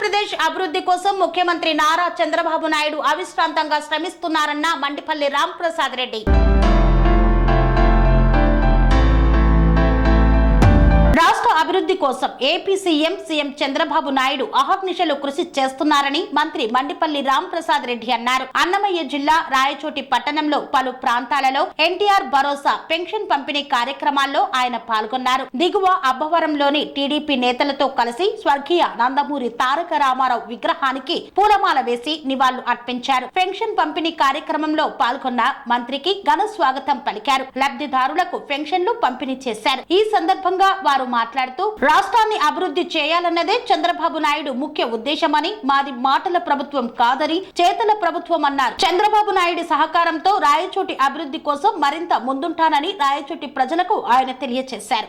ఆంధ్రప్రదేశ్ అభివృద్ధి కోసం ముఖ్యమంత్రి నారా చంద్రబాబు నాయుడు అవిశ్రాంతంగా శ్రమిస్తున్నారన్న మండిపల్లి రాంప్రసాద్ రెడ్డి. అభివృద్ధి కోసం AP CM CM Chandrababu Naidu అహర్నిశలు కృషి చేస్తున్నారని మంత్రి మండిపల్లి రాంప్రసాద్ రెడ్డి అన్నారు. అన్నమయ్య జిల్లా రాయచోటి పట్టణంలో పలు ప్రాంతాలలో ఎన్టీఆర్ భరోసా పెన్షన్ పంపిణీ కార్యక్రమాల్లో ఆయన పాల్గొన్నారు. దిగువ అబ్బవరంలోని టీడీపీ నేతలతో కలిసి స్వర్గీయ నందమూరి తారక రామారావు విగ్రహానికి పూలమాల వేసి నివాళులు అర్పించారు. పెన్షన్ పంపిణీ కార్యక్రమంలో పాల్గొన్న మంత్రికి ఘన స్వాగతం పలికారు. లబ్ధిదారులకు పెన్షన్లు పంపిణీ చేశారు. ఈ సందర్భంగా వారు మాట్లాడుతూ రాష్ట్రాన్ని అభివృద్ధి చేయాలన్నదే చంద్రబాబు నాయుడు ముఖ్య ఉద్దేశమని మాది మాటల ప్రభుత్వం కాదని చేతల ప్రభుత్వం అన్నారు. చంద్రబాబు నాయుడు సహకారంతో రాయచోటి అభివృద్ధి కోసం మరింత ముందుంటానని రాయచోటి ప్రజలకు ఆయన తెలియజేశారు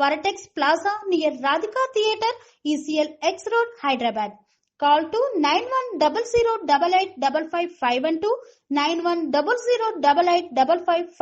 Varatex Plaza near Radhika Theatre, ECL X Road, Hyderabad. Call to 9100885551 91008855